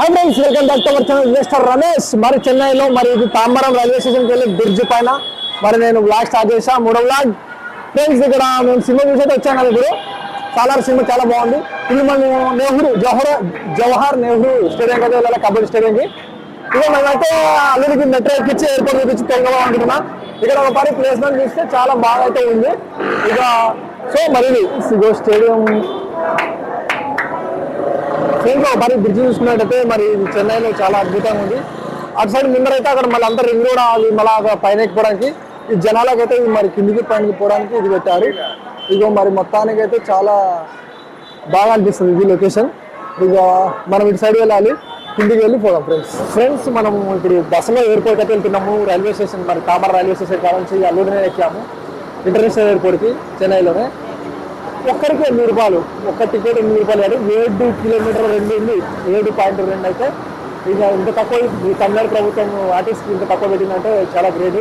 Hi friends welcome back to our channel mister Ramesh మరి చెన్నైలో మరి ఇది తాంబరం రైల్వే స్టేషన్కి వెళ్ళి బ్రిడ్జ్ పైన. మరి నేను బ్లాగ్ స్టార్ట్ చేసా మూడో బ్లాగ్ ఫ్రెండ్స్ ఇక్కడ మేము సినిమా చూసేది వచ్చాను కదా ఇప్పుడు. చాలా సినిమా చాలా బాగుంది. ఇది మేము నెహ్రూ జవహర్ జవహర్ నెహ్రూ స్టేడియం కదా వెళ్ళాలి కబడ్డీ స్టేడియంకి. ఇక మేమైతే అల్లుడికి మెట్రో ఎక్కించి ఎయిర్పోర్ట్ ఎక్కించి తెలంగాణ అనుకుంటున్నా ఇక్కడ ఒక పని ప్లేస్మెంట్ చూస్తే చాలా బాగా అయితే ఉంది. ఇక సో మరి స్టేడియం. దీంట్లో మరి బ్రిడ్జ్ చూసుకున్నట్టయితే మరి చెన్నైలో చాలా అద్భుతంగా ఉంది. అటు సైడ్ ముందరైతే అక్కడ మళ్ళీ అందరు రింగ్ రోడ్ అది మళ్ళీ పైన ఎక్కిపోవడానికి ఈ జనాలకు అయితే ఇది మరి కిందికి పైనకి పోవడానికి ఇది పెట్టారు. ఇగో మరి మొత్తానికి అయితే చాలా బాగా అనిపిస్తుంది ఇది లొకేషన్ ఇక మనం ఇటు సైడ్ వెళ్ళాలి కిందికి వెళ్ళి పోదాం ఫ్రెండ్స్ ఫ్రెండ్స్ మనం ఇప్పుడు బస్సులో ఎయిర్పోర్ట్ అయితే వెళ్తున్నాము రైల్వే స్టేషన్ మరి కామర్ రైల్వే స్టేషన్ కాడ నుంచి ఎక్కాము ఇంటర్నేషనల్ ఎయిర్పోర్ట్కి చెన్నైలోనే. ఒక్కరికి ఎనిమిది రూపాయలు. ఒక్క టికెట్ ఎనిమిది రూపాయలు కానీ ఏడు కిలోమీటర్ రెండు ఉంది. ఏడు పాయింట్ రెండు అయితే ఇక ఇంత తక్కువ ఈ తమిళనాడు ప్రభుత్వం ఆర్టిస్ట్కి ఇంత తక్కువ పెట్టిందంటే చాలా గ్రేట్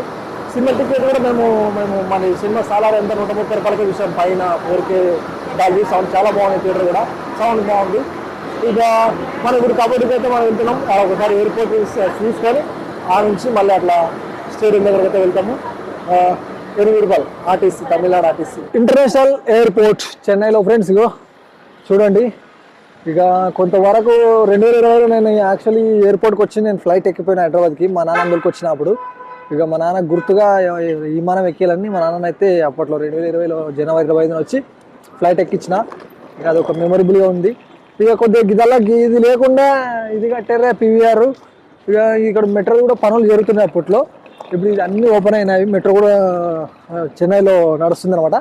సినిమా టికెట్ కూడా మేము మేము మన సినిమా సాలార్ ఎంత? నూట ముప్పై రూపాయలకి చూసాం. పైన ఊరికే డాల్బీ సౌండ్ చాలా బాగుంది థియేటర్ కూడా. సౌండ్ బాగుంది. ఇక మనం ఇప్పుడు కబడ్డీకి అయితే మనం వెళ్తున్నాం. ఒకసారి ఎయిర్పోర్ట్ చూసుకొని ఆ నుంచి మళ్ళీ అట్లా స్టేడియం దగ్గరికి అయితే వెళ్తాము. ఎనిమిది రూపాయలు RTC Tamil Nadu RTC. International airport చెన్నైలో ఫ్రెండ్స్ ఇగో చూడండి. ఇక కొంతవరకు రెండు వేల ఇరవైలో నేను యాక్చువల్లీ ఎయిర్పోర్ట్కి వచ్చి నేను ఫ్లైట్ ఎక్కిపోయిన హైదరాబాద్కి మా నాన్న అందరికి వచ్చినప్పుడు. ఇక మా నాన్న గుర్తుగా విమానం ఎక్కేయాలని మా నాన్న అయితే అప్పట్లో రెండు వేల ఇరవైలో జనవరి ఇరవై ఐదున వచ్చి ఫ్లైట్ ఎక్కించిన. ఇక అది ఒక మెమొరబుల్గా ఉంది. ఇక కొద్దిగా గిదల్లా ఇది లేకుండా ఇది కట్టారా పీవీఆర్. ఇక ఇక్కడ మెట్రో కూడా పనులు జరుగుతున్నాయి అప్పట్లో. ఇప్పుడు ఇది అన్నీ ఓపెన్ అయినాయి. మెట్రో కూడా చెన్నైలో నడుస్తుంది అనమాట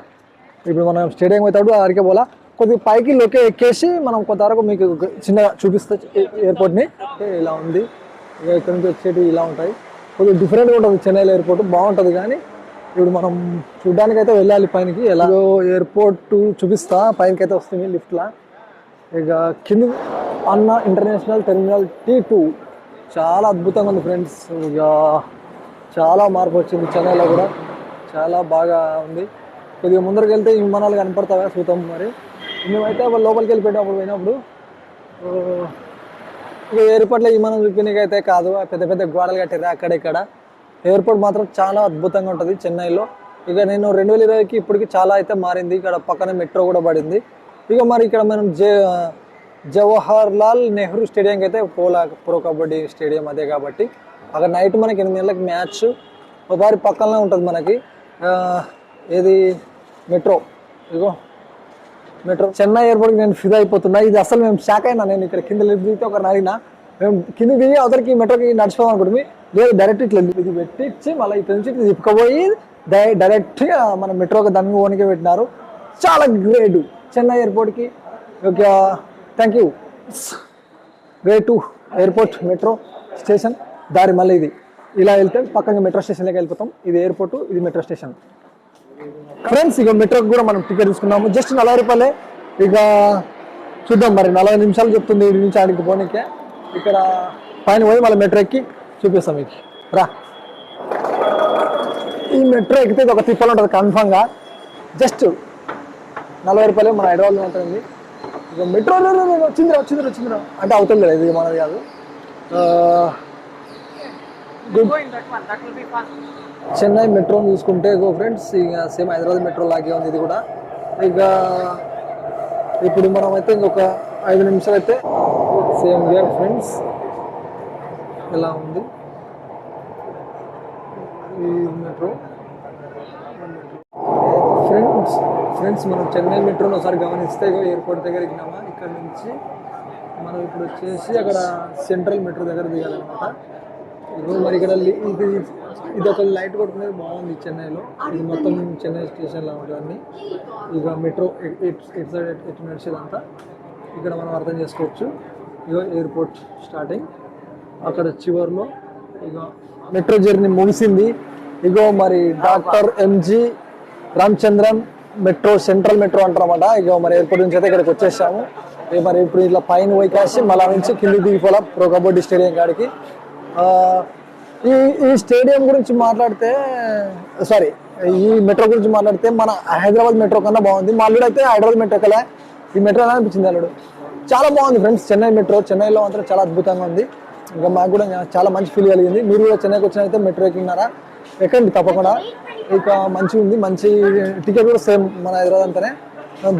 ఇప్పుడు మనం స్టేడియం అవుతాడు ఆడికే పోలా. కొద్దిగా పైకి లొకే ఎక్కేసి మనం కొంతవరకు మీకు చిన్నగా చూపిస్తా ఎయిర్పోర్ట్ని. ఇలా ఉంది. ఇక ఇక్కడ నుంచి వచ్చేటి ఇలా ఉంటాయి. కొద్దిగా డిఫరెంట్గా ఉంటుంది చెన్నైలో ఎయిర్పోర్ట్. బాగుంటుంది కానీ ఇప్పుడు మనం చూడడానికి అయితే వెళ్ళాలి పైనకి. ఎలా? ఎయిర్పోర్ట్ చూపిస్తా. పైనకి అయితే వస్తుంది లిఫ్ట్లా. ఇక కింద అన్న ఇంటర్నేషనల్ టెర్మినల్ టీ టూ. చాలా అద్భుతంగా ఉంది ఫ్రెండ్స్. ఇక చాలా మార్పు వచ్చింది చెన్నైలో కూడా. చాలా బాగా ఉంది. కొద్దిగా ముందరికి వెళ్తే విమానాలు కనపడతావా సూతం మరి? మేమైతే అప్పుడు లోపలికి వెళ్ళిపోయినప్పుడు పోయినప్పుడు ఇక ఎయిర్పోర్ట్లో విమానం చూపించడానికి అయితే కాదు. పెద్ద పెద్ద గోడలు కట్టారు అక్కడ ఇక్కడ. ఎయిర్పోర్ట్ మాత్రం చాలా అద్భుతంగా ఉంటుంది చెన్నైలో. ఇక నేను రెండు వేల ఇరవైకి ఇప్పటికి చాలా అయితే మారింది. ఇక్కడ పక్కనే మెట్రో కూడా పడింది. ఇక మరి ఇక్కడ మనం జే జవహర్ లాల్ నెహ్రూ స్టేడియంకి అయితే పోలా ప్రో కబడ్డీ స్టేడియం అదే కాబట్టి. అక్కడ నైట్ మనకి ఎనిమిది గంటలకు మ్యాచ్ ఒకసారి పక్కనే ఉంటుంది మనకి. ఏది? మెట్రో ఇదిగో. మెట్రో చెన్నై ఎయిర్పోర్ట్కి నేను ఫిదా అయిపోతున్నా. ఇది అసలు మేము షాక్ అయినా. నేను ఇక్కడ కింద లిఫ్ట్ దిగితే ఒక అడిగినా మేము కింద దిగి అవతరికి మెట్రోకి నడిచిపోదాం అనుకుంటుంది. లేదు డైరెక్ట్ ఇట్లా ఇది పెట్టించి మళ్ళీ ఇట్లా నుంచి ఇట్లా తిప్పుకపోయి డైరెక్ట్గా మన మెట్రోకి దాన్ని ఓనికే పెట్టినారు. చాలా గ్రేట్ చెన్నై ఎయిర్పోర్ట్కి okay thank you great to airport metro station దారి మళ్ళీ ఇది. ఇలా వెళ్తే పక్కన మెట్రో స్టేషన్లోకి వెళ్ళిపోతాం. ఇది ఎయిర్పోర్ట్ ఇది మెట్రో స్టేషన్ ఫ్రెండ్స్ ఇక మెట్రోకి కూడా మనం టికెట్ తీసుకున్నాము. జస్ట్ నలభై రూపాయలే. ఇక చూద్దాం మరి. నలభై నిమిషాలు చెప్తుంది ఇటు నుంచి ఆడికి పోనీకే. ఇక్కడ పైన పోయి మళ్ళీ మెట్రో ఎక్కి చూపిస్తాం మీకు రా. ఈ మెట్రో ఎక్కితే ఇది ఒక తిప్పలు ఉంటుంది కన్ఫామ్గా జస్ట్ నలభై రూపాయలు మన హైదరాబాద్లో ఉంటుంది. ఇక మెట్రో వచ్చిందిరా వచ్చిందిరా వచ్చిందిరా అంటే అవుతుంది ఇది మనది కాదు. గుడ్ చెన్నై మెట్రో చూసుకుంటే గో ఫ్రెండ్స్ ఇక సేమ్ హైదరాబాద్ మెట్రో లాగే ఉంది ఇది కూడా. ఇక ఇప్పుడు మనం అయితే ఇంకొక ఐదు నిమిషాలు అయితే సేమ్ ఇయర్ ఫ్రెండ్స్ ఎలా ఉంది? ఈ మెట్రో ఫ్రెండ్స్ ఫ్రెండ్స్ మనం చెన్నై మెట్రోని ఒకసారి గమనిస్తే ఎయిర్పోర్ట్ దగ్గర ఎక్కినామా ఇక్కడ నుంచి. మనం ఇప్పుడు వచ్చేసి అక్కడ సెంట్రల్ మెట్రో దగ్గర దిగాలన్నమాట. ఇదిగో మరి ఇక్కడ ఇది ఇది ఒక లైట్ కొట్టుకునేది బాగుంది చెన్నైలో. ఇది మొత్తం చెన్నై స్టేషన్లో ఉంటుంది ఇక మెట్రో ఎట్- సైడ్ ఎటు- నడిచేదంతా ఇక్కడ మనం అర్థం చేసుకోవచ్చు. ఇగో ఎయిర్పోర్ట్ స్టార్టింగ్. అక్కడ చివర్లో ఇక మెట్రో జర్నీ ముగిసింది. ఇగో మరి doctor MG Ramachandran metro central metro అంటారన్నమాట. ఇక మరి ఎయిర్పోర్ట్ నుంచి అయితే ఇక్కడికి వచ్చేసాము. మరి ఇప్పుడు ఇట్లా పైన పోయి కాసి మళ్ళా నుంచి కింది దిగిపోలా ప్రో కబడ్డీ స్టేడియం కాడికి. ఈ ఈ స్టేడియం గురించి మాట్లాడితే సారీ ఈ మెట్రో గురించి మాట్లాడితే మన హైదరాబాద్ మెట్రో కన్నా బాగుంది. మా అల్లుడు అయితే హైదరాబాద్ మెట్రో కలే ఈ మెట్రో ఎలా అనిపించింది అల్లుడు? చాలా బాగుంది ఫ్రెండ్స్ చెన్నై మెట్రో చెన్నైలో మాత్రం చాలా అద్భుతంగా ఉంది. ఇంకా మాకు కూడా చాలా మంచి ఫీల్ కలిగింది. మీరు కూడా చెన్నైకి వచ్చినైతే మెట్రో ఎక్కినారా? ఎక్కండి తప్పకుండా. ఇక మంచిగా ఉంది. మంచి టికెట్ కూడా సేమ్ మన హైదరాబాద్ అంతనే.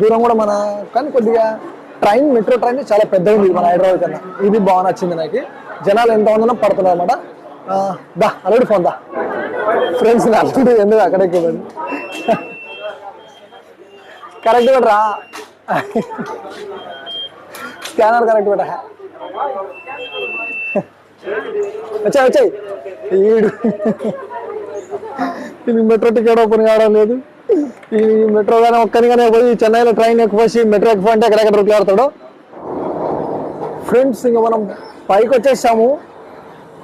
దూరం కూడా మన కానీ కొద్దిగా ట్రైన్ మెట్రో ట్రైన్ చాలా పెద్దగా ఉంది మన హైదరాబాద్ కన్నా. ఇది బాగా నచ్చింది నాకు. జనాలు ఎంత పడుతున్నారు అనమాట దా అల్లుడు ఫోన్ దా. ఫ్రెండ్స్ అల్లుడు ఎందుకు అక్కడికి కరెక్ట్ పెట్టరా స్కానర్ కరెక్ట్ పెట్ట వచ్చాయి వచ్చాయి. ఈడు. ఇది మెట్రో టికెట్ ఓపెన్ కావడం లేదు. ఈ మెట్రో కానీ ఒక్కరిగానే పోయి చెన్నైలో ట్రైన్ ఎక్కిపోసి మెట్రో ఎక్కిపో అంటే ఎక్కడెక్కడ రూట్లు ఆడతాడు? ఫ్రెండ్స్ ఇంకా మనం పైకి వచ్చేసాము.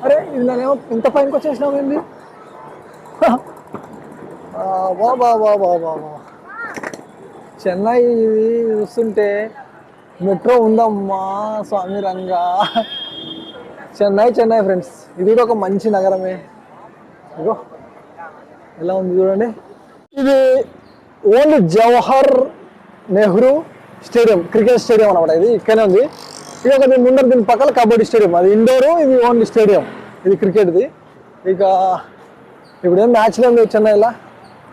అరే ఇందులోనేమో ఇంత పైకి వచ్చేసినాము ఏంది? బా బా బా బా బా బా చెన్నై ఇది చూస్తుంటే మెట్రో ఉందమ్మా స్వామి రంగా. చెన్నై చెన్నై ఫ్రెండ్స్ ఇది కూడా ఒక మంచి నగరమే. ఇగో ఎలా ఉంది చూడండి. ఇది only Jawahar Nehru stadium cricket stadium అనమాట ఇది ఇక్కడనే ఉంది. ఇది ఒక దీని ముందర దీని పక్కన కబడ్డీ స్టేడియం. అది ఇండోర్ ఇది ఓన్లీ స్టేడియం ఇది క్రికెట్ది. ఇక ఇప్పుడు ఏం మ్యాచ్ లేదు చెన్నైలో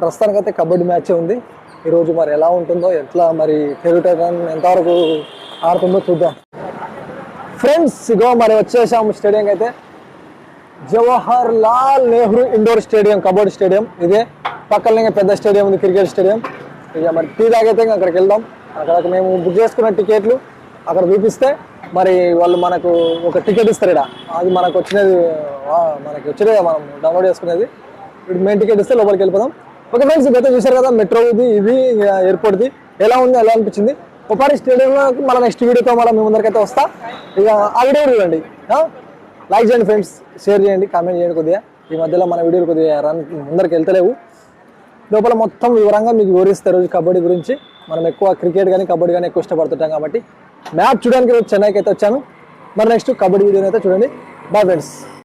ప్రస్తుతానికైతే కబడ్డీ మ్యాచ్ ఉంది. ఈరోజు మరి ఎలా ఉంటుందో ఎట్లా మరి తెలుగు టైటన్ ఎంతవరకు ఆడుతుందో చూద్దాం. ఫ్రెండ్స్ ఇగో మరి వచ్చేసాము స్టేడియంకి అయితే Jawahar Lal Nehru indoor stadium kabaddi stadium. ఇదే పక్కనే ఇంకా పెద్ద స్టేడియం ఉంది క్రికెట్ స్టేడియం. ఇక మరి టీ తాగైతే ఇంకా అక్కడికి వెళ్దాం. అక్కడ మేము బుక్ చేసుకున్న టికెట్లు అక్కడ చూపిస్తే మరి వాళ్ళు మనకు ఒక టికెట్ ఇస్తారు ఇక్కడ అది మనకు వచ్చినది మనకి వచ్చినది మనం డౌన్లోడ్ చేసుకునేది. ఇప్పుడు మెయిన్ టికెట్ ఇస్తే లోపలికి వెళ్ళిపోదాం. ఓకే ఫ్రెండ్స్ ఇదైతే చూసారు కదా మెట్రో ఇది ఇది ఎయిర్పోర్ట్ది ఎలా ఉంది ఎలా అనిపించింది? ఒకసారి స్టేడియంలో మళ్ళీ నెక్స్ట్ వీడియోతో మళ్ళీ మీ ముందరికైతే వస్తా. ఇక ఆ వీడియో చూడండి. లైక్ చేయండి ఫ్రెండ్స్ షేర్ చేయండి కామెంట్ చేయండి కొద్దిగా. ఈ మధ్యలో మన వీడియోలు కొద్దిగా రన్ ముందరికి వెళ్తలేవు. లోపల మొత్తం వివరంగా మీకు వివరిస్తారు కబడ్డీ గురించి. మనం ఎక్కువ క్రికెట్ కానీ కబడ్డీ కానీ ఎక్కువ ఇష్టపడుతుంటాం కాబట్టి మ్యాచ్ చూడడానికి చెన్నైకి అయితే వచ్చాను. మరి నెక్స్ట్ కబడ్డీ వీడియోని అయితే చూడండి. Bye friends